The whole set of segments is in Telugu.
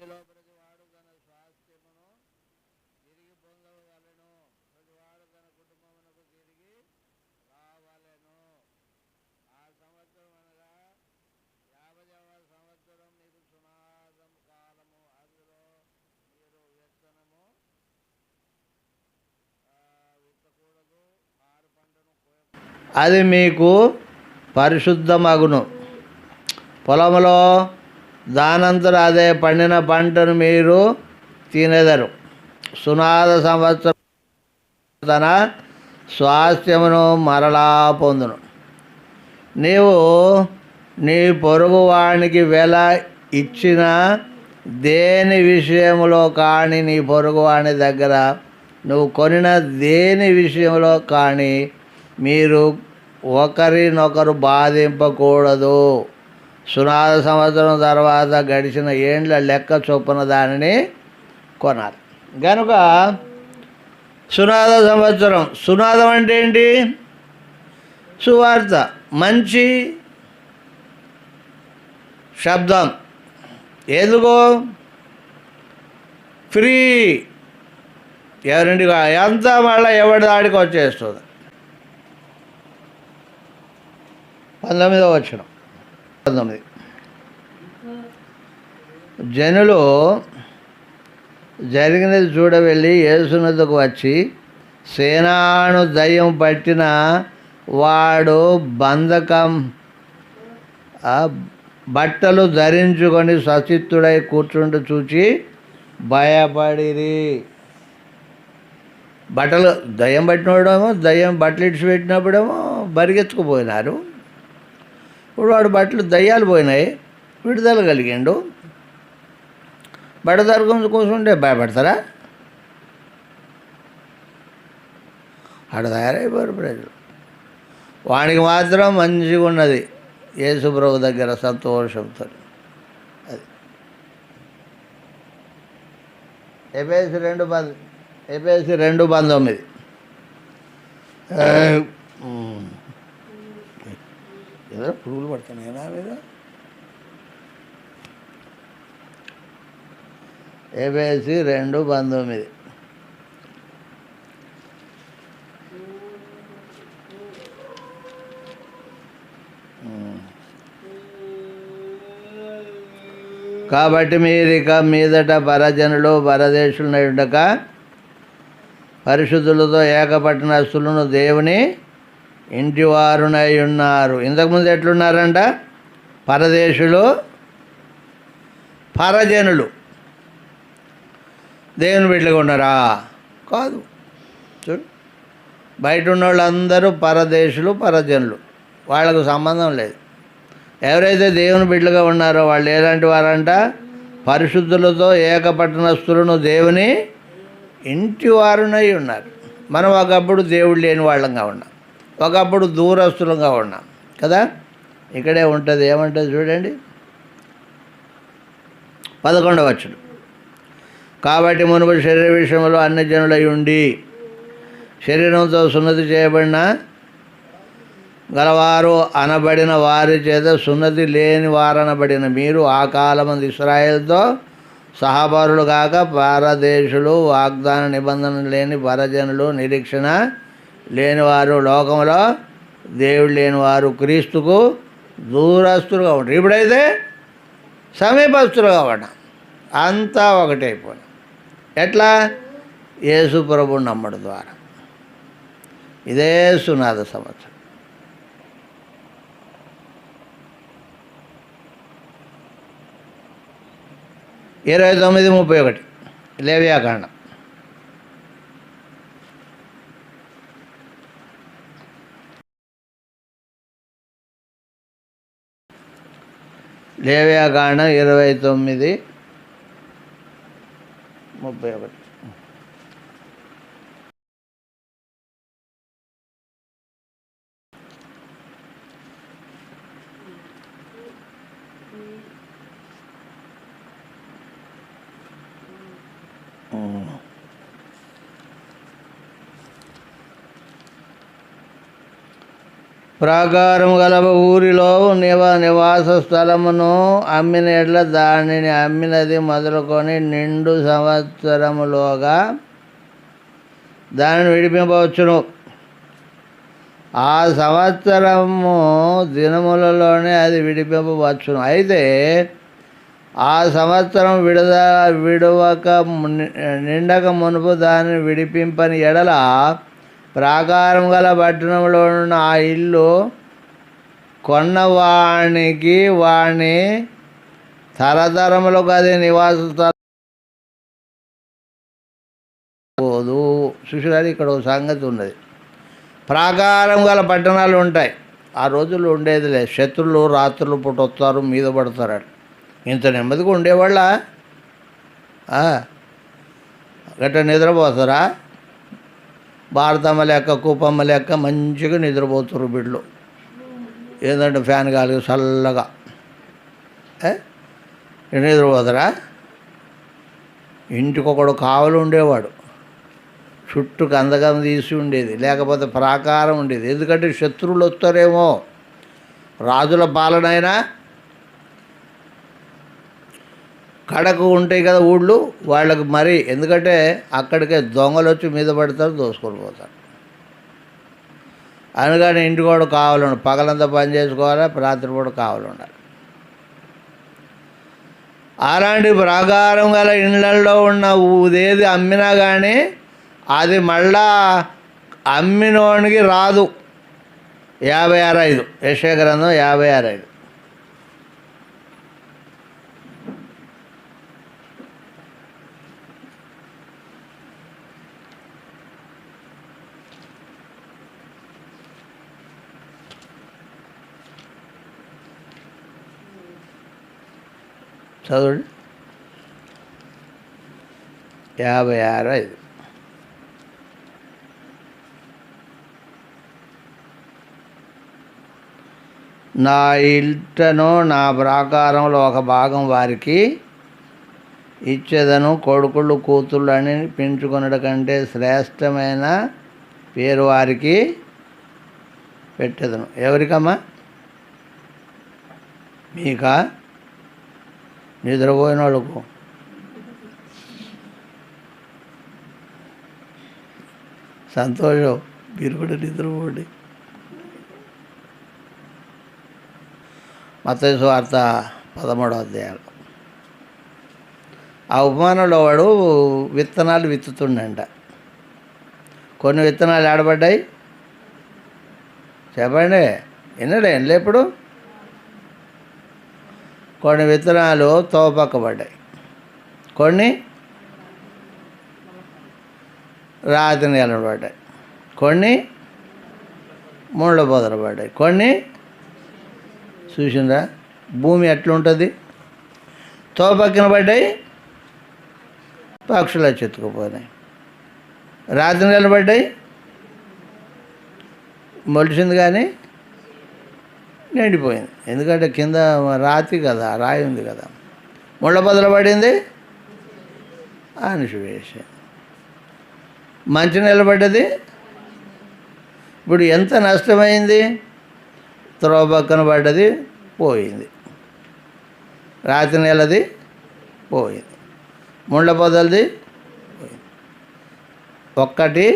నీలో ప్రతివాడు తన స్వాస్థ్యమును తిరిగి పొందవలెను. ప్రతివాడు తన కుటుంబమునకు తిరిగి రావలను. ఆ సంవత్సరం అనగా యాభైవ సంవత్సరం నీకు సునాదం కాలము. అందులో మీరు విత్తనము విత్తకూడదు. ఆరు పంటను అది మీకు పరిశుద్ధమగును. పొలంలో దానంతరం అదే పండిన పంటను మీరు తినెదరు. సునాద సంవత్సరం తన స్వాస్థ్యమును మరలా పొందును. నీవు నీ పొరుగువానికి వెల ఇచ్చిన దేని విషయంలో కానీ నీ పొరుగువాని దగ్గర నువ్వు కొనిన దేని విషయంలో కానీ మీరు ఒకరినొకరు బాధింపకూడదు. సునాద సంవత్సరం తర్వాత గడిచిన ఏండ్ల లెక్క చొప్పున దానిని కొనాలి. కనుక సునాద సంవత్సరం సునాదం అంటే ఏంటి? సువార్త మంచి శబ్దం. ఎందుకు? ఫ్రీ. ఎవరింటి ఎంత మళ్ళీ ఎవరి దాడికి వచ్చేస్తుంది? పంతొమ్మిదో వచ్చిన పంతొమ్మిది జనులు జరిగినది చూడవెళ్ళి యేసునద్దకు వచ్చి సేనాను దయ్యం పట్టిన వాడు బంధకం బట్టలు ధరించుకొని సచిత్తుడై కూర్చుంటూ చూచి భయపడిరి. బట్టలు దయ్యం పట్టినోడేమో దయ్యం బట్టలు ఇడిచి పెట్టినప్పుడేమో బరిగెత్తుకుపోయినారు. ఇప్పుడు వాడు బట్టలు దయ్యాలు పోయినాయి విడుదల కలిగిండు. బట్ట కూర్చుంటే భయపడతారా? ఆడ తయారైపోయారు ప్రజలు. వానికి మాత్రం మంచిగా ఉన్నది యేసుప్రభు దగ్గర సంతోషంతో. అది. ఎపేసి రెండు పంద ఎపేసి రెండు పంతొమ్మిది. ఏదైనా పురుగులు పడుతున్నాయినా మీద ఏబిసి రెండు పంతొమ్మిది. కాబట్టి మీరు ఇక మీదట పరజనులు పరదేశులు ఉండక పరిశుద్ధులతో ఏకపట్టణస్తులను దేవుని ఇంటివారునై ఉన్నారు ఇంతకుముందు ఎట్లున్నారంట? పరదేశులు పరజనులు. దేవుని బిడ్డలుగా ఉన్నారా? కాదు. చూడు. బయట ఉన్న వాళ్ళందరూ పరదేశులు పరజనులు. వాళ్ళకు సంబంధం లేదు. ఎవరైతే దేవుని బిడ్డలుగా ఉన్నారో వాళ్ళు ఎలాంటి వారంట? పరిశుద్ధులతో ఏకపట్టణస్తులను దేవుని ఇంటి వారునై ఉన్నారు. మనం ఒకప్పుడు దేవుడు లేని వాళ్ళంగా ఉన్నాం. ఒకప్పుడు దూరస్తులంగా ఉన్నాం. కదా? ఇక్కడే ఉంటుంది ఏమంటుంది చూడండి. పదకొండవచ్చుడు కాబట్టి మునుపు శరీర విషయంలో అన్ని జనులై ఉండి శరీరంతో సున్నతి చేయబడిన గలవారు అనబడిన వారి చేత సున్నతి లేని వారనబడిన మీరు ఆ కాలమంది ఇస్రాయేల్తో సహపరులు కాక పారదేశులు వాగ్దాన నిబంధన లేని పరజనులు నిరీక్షణ లేనివారు లోకంలో దేవుడు లేనివారు క్రీస్తుకు దూరస్తులుగా ఉంటారు ఇప్పుడైతే సమీపస్తులుగా ఉన్నాం అంతా ఒకటైపోయినాం ఎట్లా? యేసు ప్రభు నమ్మడం ద్వారా. ఇదే సునాద సంవత్సరం. ఇరవై తొమ్మిది ముప్పై ఒకటి. లేవ్యాకాండం లేవ్యాకాండం ఇరవై తొమ్మిది ముప్పై ఒకటి. ప్రాకారం గల ఊరిలో నివ నివాస స్థలమును అమ్మిన ఎడ్ల దానిని అమ్మినది మొదలుకొని నిండు సంవత్సరములోగా దానిని విడిపింపవచ్చును. ఆ సంవత్సరము దినములలోనే అది విడిపింపవచ్చును. అయితే ఆ సంవత్సరం విడద విడవక నిండక మునుపు దానిని విడిపింపని ఎడల ప్రాకారం గల పట్టణంలో ఉన్న ఆ ఇల్లు కొన్నవానికి వాణి తరతరములకు అది నివాస పోదు చూసారు ఇక్కడ ఒక సంగతి ఉన్నది. ప్రాకారం గల పట్టణాలు ఉంటాయి. ఆ రోజుల్లో ఉండేది లేదు. శత్రులు రాత్రులు పూట వస్తారు మీద పడతారు. ఇంత నెమ్మదిగా ఉండేవాళ్ళ? గట్ట నిద్రపోతారా? భారతమ్మ లెక్క కూపమ్మ లెక్క మంచిగా నిద్రపోతున్నారు బిడ్డలు ఏంటంటే ఫ్యాన్ గాలి చల్లగా. ఏ? నిద్రపోతారా? ఇంటికొకడు కావలు ఉండేవాడు. చుట్టూ కందకం తీసి ఉండేది లేకపోతే ప్రాకారం ఉండేది. ఎందుకంటే శత్రువులు వస్తారేమో. రాజుల పాలనైనా కడకు ఉంటాయి కదా ఊళ్ళు వాళ్ళకి మరి ఎందుకంటే అక్కడికే దొంగలు వచ్చి మీద పడతారు దోసుకొని పోతారు. అనగానే ఇంటి కూడా కావాలండి. పగలంతా పని చేసుకోవాలి రాత్రి కూడా కావాలి ఉండాలి అలాంటి ప్రాకారం గల ఇళ్ళల్లో ఉన్న ఊదేది అమ్మినా కానీ అది మళ్ళా అమ్మినోనికి రాదు. యాభై ఆరు ఐదు యశ గ్రంథం యాభై ఆరు ఐదు. చదవండి. యాభై ఆరు ఐదు. నా ఇంటను నా ప్రాకారంలో ఒక భాగం వారికి ఇచ్చేదను. కొడుకుళ్ళు కూతుళ్ళు అని పెంచుకున్నట కంటే శ్రేష్టమైన పేరు వారికి పెట్టేదను. ఎవరికమ్మా? మీకా? నిద్రపోయిన వాళ్ళకు సంతోషం మీరు కూడా నిద్రపోండి. మత వార్త పదమూడవ అధ్యాయం. ఆ ఉపమానంలో వాడు విత్తనాలు విత్తుతుండంట. కొన్ని విత్తనాలు ఆడబడ్డాయి. చెప్పండి వినడే ఏం ఇప్పుడు కొన్ని విత్తనాలు తోపక్కబడ్డాయి కొన్ని రాతి నిలబడ్డాయి కొన్ని ముళ్ళ పడ్డాయి. కొన్ని చూసిందా భూమి ఎట్లుంటుంది? తోపక్కన పడ్డాయి పక్షులు చెత్తుకుపోయినాయి రాత్రి నిలబడ్డాయి మొలిచింది కానీ నిండిపోయింది. ఎందుకంటే కింద రాతి కదా రాయి ఉంది కదా. ముళ్ళ బదులు పడింది? అనిషివేసి మంచి నిలబడ్డది? ఇప్పుడు ఎంత నష్టమైంది? త్రోవ పక్కన పడ్డది? పోయింది. రాతి నెలది? పోయింది. ముళ్ళ పొదలది పోయింది. ఒక్కటి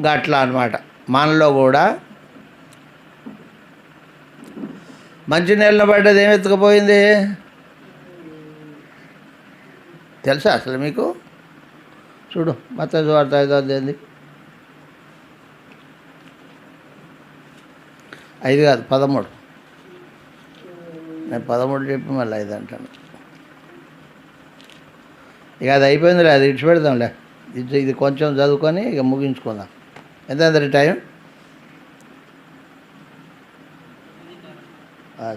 గట్ల అనమాట మనలో కూడా మంచి నీళ్ళ పడ్డది ఏమి ఎత్తుకుపోయింది? తెలుసా అసలు మీకు? చూడు మత వార్త ఐదోది అదేంది ఐదు కాదు పదమూడు. నేను పదమూడు చెప్పి మళ్ళీ ఐదు అంటాను. ఇక అది అయిపోయిందిలే అది ఇడిచి పెడదాంలే ఇది ఇది కొంచెం చదువుకొని ఇక ముగించుకుందాం. ఎంత అందరి టైం?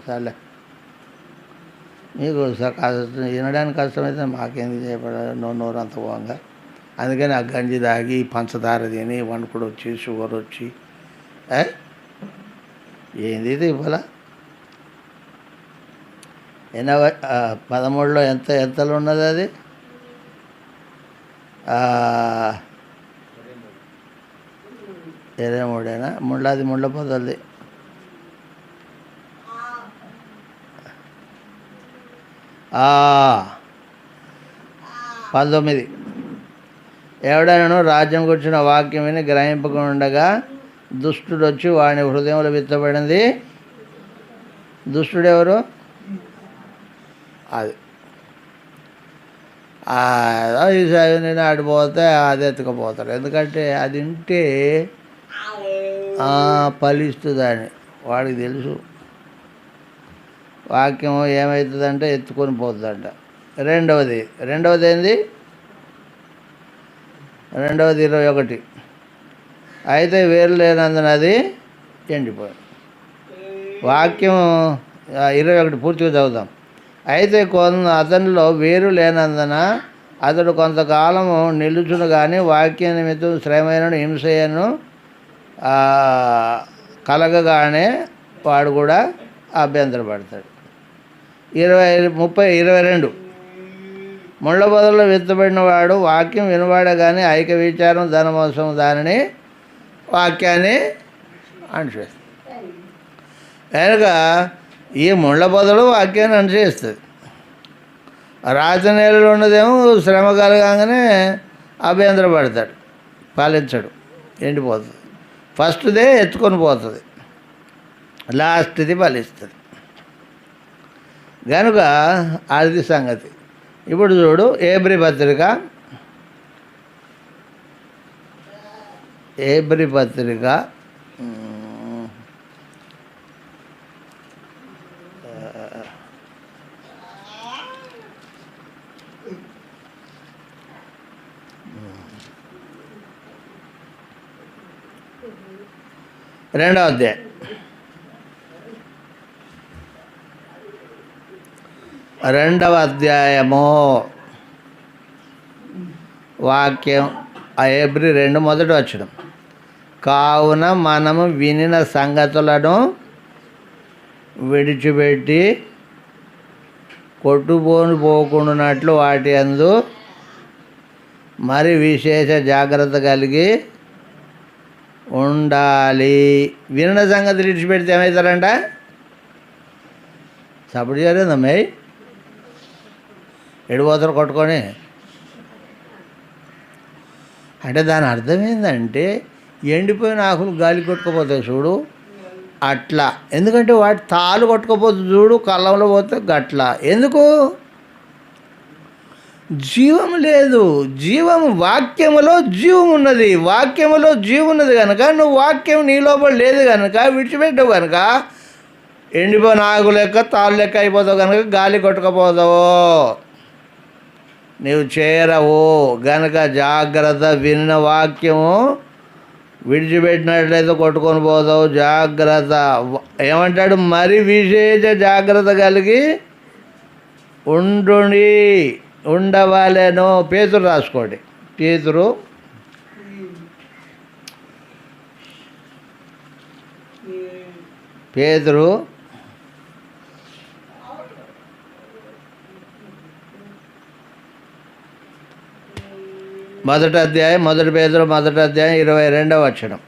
సర్లే. మీకు కష్టం వినడానికి కష్టమైతే మాకేంది చేయబడాలి నో నోరు అంత పోగా. అందుకని ఆ గంజి తాగి పంచదార తిని వండుకుడు వచ్చి షుగర్ వచ్చి ఏంది ఇది ఇవ్వాల ఎనభై పదమూడులో ఎంత ఎంతలో ఉన్నది అది ఇరవై మూడేనా? ముళ్ళది ముళ్ళ పొదలది. ఆ, పంతొమ్మిది. ఎవడైనా రాజ్యం కూర్చున్న వాక్యం విని గ్రహింపకుండా దుష్టుడు వచ్చి వాని హృదయంలో విత్తబడింది. దుష్టుడు ఎవరు అది. ఆ, ఈ సైని ఆడిపోతే అది ఎత్తుకుపోతారు ఎందుకంటే అది ఉంటే ఆ, ఫలిస్తుందని. వాడికి తెలుసు. వాక్యం ఏమవుతుందంటే ఎత్తుకొని పోతుందంట. రెండవది రెండవది ఏంది? రెండవది ఇరవై ఒకటి. అయితే వేరు లేనందున అది ఎండిపోయింది. వాక్యం ఇరవై ఒకటి పూర్తిగా చదువుదాం. అయితే కొంత అతనిలో వేరు లేనందున అతడు కొంతకాలము నిలుచును కానీ వాక్య నిమిత్తం శ్రమైన హింసయను కలగగానే వాడు కూడా అభ్యంతరపడతాడు. ఇరవై ముప్పై ఇరవై రెండు. ముళ్ళ బదులు విత్తబడిన వాడు వాక్యం వినవాడే కానీ ఐక విచారం ధనమోసం దానిని వాక్యాన్ని అనుసరిస్తుంది కనుక ఈ ముళ్ళ బదులు వాక్యాన్ని అనుసరిస్తుంది రాతి నేలలో ఉన్నదేమో శ్రమ కలగానే అభ్యంతరపడతాడు పాలించడు ఎండిపోతుంది. ఫస్ట్దే ఎత్తుకొని పోతుంది లాస్ట్ది ఫలిస్తుంది. కనుక అది సంగతి. ఇప్పుడు చూడు ఏబ్రి పత్రిక. ఏబ్రి పత్రిక. రెండవ అధ్యాయం. రెండవ అధ్యాయము వాక్యం. ఆ ఏబ్రి రెండు మొదటి వచ్చడం కావున మనము వినిన సంగతులను విడిచిపెట్టి కొట్టుపోను పోకుండానట్లు వాటి అందు మరి విశేష జాగ్రత్త కలిగి ఉండాలి. వినిన సంగతి విడిచిపెడితే ఏమవుతారంట? సపోర్ట్ చేయలేదమ్మాయి ఎడిపోతలు కొట్టుకొని. అంటే దాని అర్థం ఏంటంటే ఎండిపోయిన ఆకులు గాలి కొట్టుకుపోతాయి చూడు. అట్లా. ఎందుకంటే వాటి తాలు కొట్టుకపోతే చూడు కళ్ళంలో పోతే గట్ల. ఎందుకు? జీవం లేదు. జీవం వాక్యములో జీవం ఉన్నది. వాక్యములో జీవం ఉన్నది కనుక నువ్వు వాక్యం నీ లోపల లేదు కనుక విడిచిపెట్టవు కనుక ఎండిపోయిన ఆకు లెక్క తాళ్ళు లెక్క అయిపోతావు కనుక గాలి కొట్టుకపోతావు. నీవు చేరవు. గనక జాగ్రత్త విన్న వాక్యము విడిచిపెట్టినట్లయితే కొట్టుకొని పోతావు. జాగ్రత్త. ఏమంటాడు? మరి విశేష జాగ్రత్త కలిగి ఉండుని ఉండవాలేనో. పేతురు రాసుకోండి. పేతురు. పేతురు. మొదటి అధ్యాయం మొదటి పేదలు మొదటి అధ్యాయం ఇరవై రెండవ వచనం.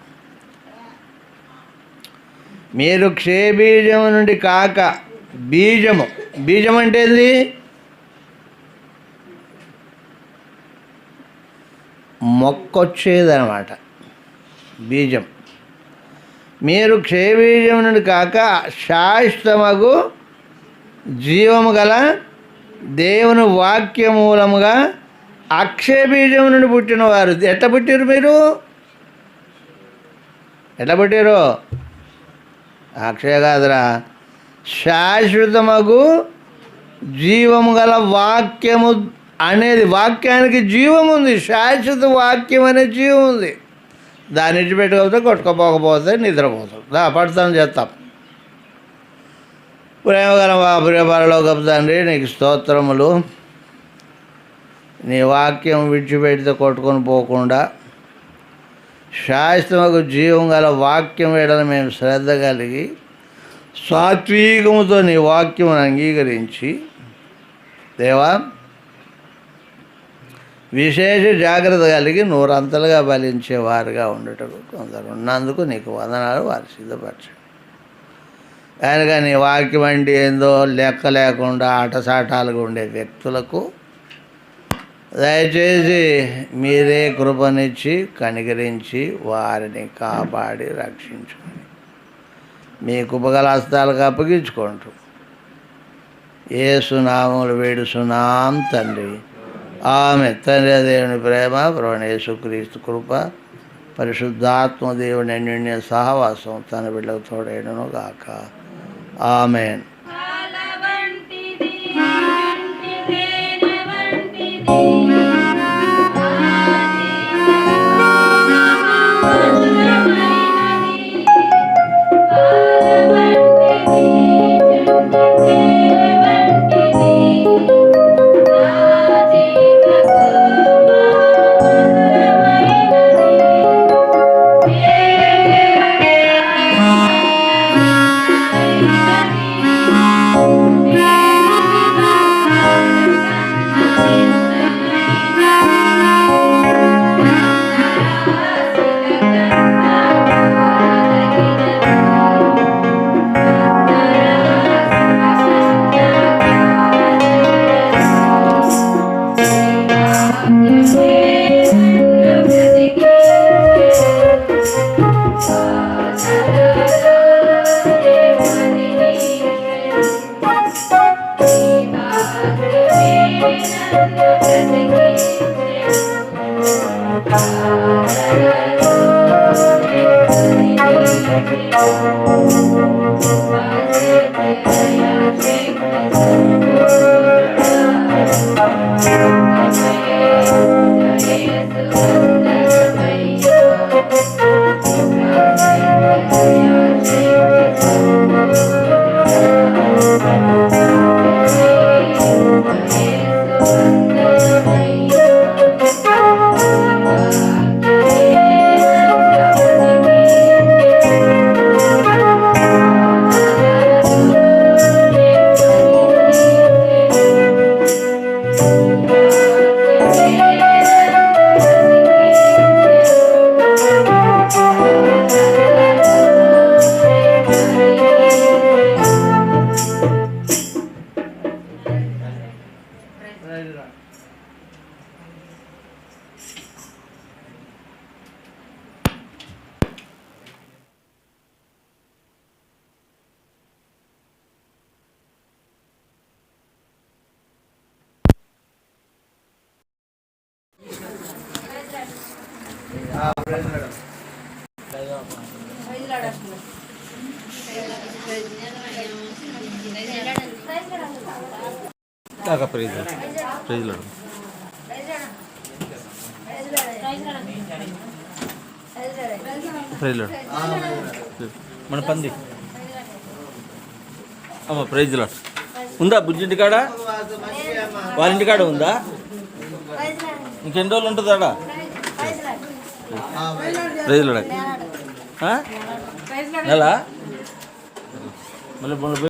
మీరు క్షేబీజము నుండి కాక బీజము బీజం అంటే ఏంది? మొక్కొచ్చేదనమాట బీజం. మీరు క్షేబీజం నుండి కాక శాశ్వతమగు జీవము గల దేవుని వాక్య అక్షయబీజం అక్షయ బీజం నుండి పుట్టినవారు. ఎట్లా పుట్టారు మీరు? ఎట్లా పుట్టారు అక్షయ కాదురా. శాశ్వతమగు జీవము గల వాక్యము అనేది వాక్యానికి జీవం ఉంది శాశ్వత వాక్యం అనే జీవం ఉంది దాన్ని ఇచ్చిపెట్టుకోకపోతే కొట్టుకోపోకపోతే నిద్రపోతాం. దా పడతాం చేస్తాం. ప్రేమగల మా ప్రియపరలో గొప్ప తండ్రి నీకు స్తోత్రములు. నీ వాక్యం విడిచిపెడితే కొట్టుకొని పోకుండా శాశ్వతకు జీవం గల వాక్యం వేయడం మేము శ్రద్ధ కలిగి సాత్వికముతో నీ వాక్యం అంగీకరించి దేవా విశేష జాగ్రత్త కలిగి నూరంతలుగా బలించే వారుగా ఉండటకు కొందరు ఉన్నందుకు నీకు వందనాలు వారు సిద్ధపరచండి కనుక నీ వాక్యం అంటే ఏందో లెక్క లేకుండా ఆటసాటాలుగా ఉండే వ్యక్తులకు దయచేసి మీరే కృపనిచ్చి కనికరించి వారిని కాపాడి రక్షించుకొని మీ కుపగల హస్తాలకు అప్పగించుకుంటూ ఏ సునామములు వేడుసునాం తండ్రి. ఆమె తండ్రి దేవుని ప్రేమ ప్రవణేశుక్రీస్తు కృప పరిశుద్ధాత్మ దేవుని అన్యోన్య సహవాసం తన బిడ్డకు తోడేయడను గాక. ఆమెన్. ప్రైజ్ ప్రైజ్ ప్రైజ్ మన పంది. అమ్మ ప్రైజ్ లాడు. ఉందా బుజ్జింటి కాడ? వాళ్ళ ఇంటి కాడ ఉందా? ఇంకెన్ని రోజులు ఉంటుందాడా? ఆడ ప్రైజ్ లాడు నెల మళ్ళీ